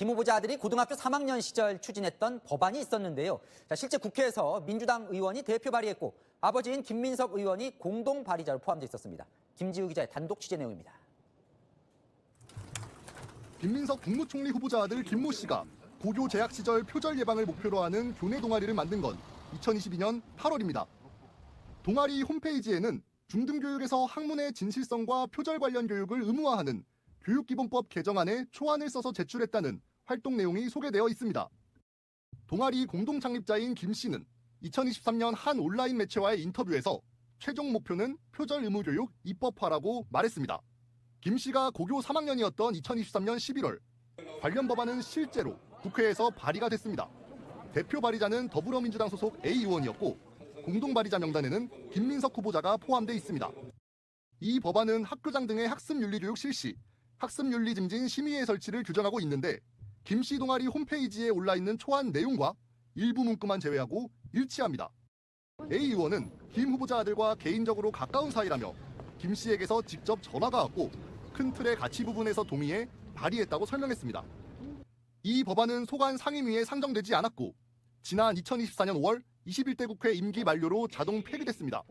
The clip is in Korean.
김 후보자 아들이 고등학교 3학년 시절 추진했던 법안이 있었는데요. 자, 실제 국회에서 민주당 의원이 대표 발의했고 아버지인 김민석 의원이 공동 발의자로 포함되어 있었습니다. 김지우 기자의 단독 취재 내용입니다. 김민석 국무총리 후보자 아들 김모 씨가 고교 재학 시절 표절 예방을 목표로 하는 교내 동아리를 만든 건 2022년 8월입니다. 동아리 홈페이지에는 중등교육에서 학문의 진실성과 표절 관련 교육을 의무화하는 교육기본법 개정안에 초안을 써서 제출했다는 활동 내용이 소개되어 있습니다. 동아리 공동 창립자인 김 씨는 2023년 한 온라인 매체와의 인터뷰에서 최종 목표는 표절 의무 교육 입법화라고 말했습니다. 김 씨가 고교 3학년이었던 2023년 11월 관련 법안은 실제로 국회에서 발의가 됐습니다. 대표 발의자는 더불어민주당 소속 A 의원이었고 공동 발의자 명단에는 김민석 후보자가 포함돼 있습니다. 이 법안은 학교장 등의 학습 윤리 교육 실시, 학습 윤리 증진 심의회 설치를 규정하고 있는데 김씨 동아리 홈페이지에 올라 있는 초안 내용과 일부 문구만 제외하고 일치합니다. A 의원은 김 후보자 아들과 개인적으로 가까운 사이라며 김 씨에게서 직접 전화가 왔고 큰 틀의 가치 부분에서 동의해 발의했다고 설명했습니다. 이 법안은 소관 상임위에 상정되지 않았고 지난 2024년 5월 21대 국회 임기 만료로 자동 폐기됐습니다.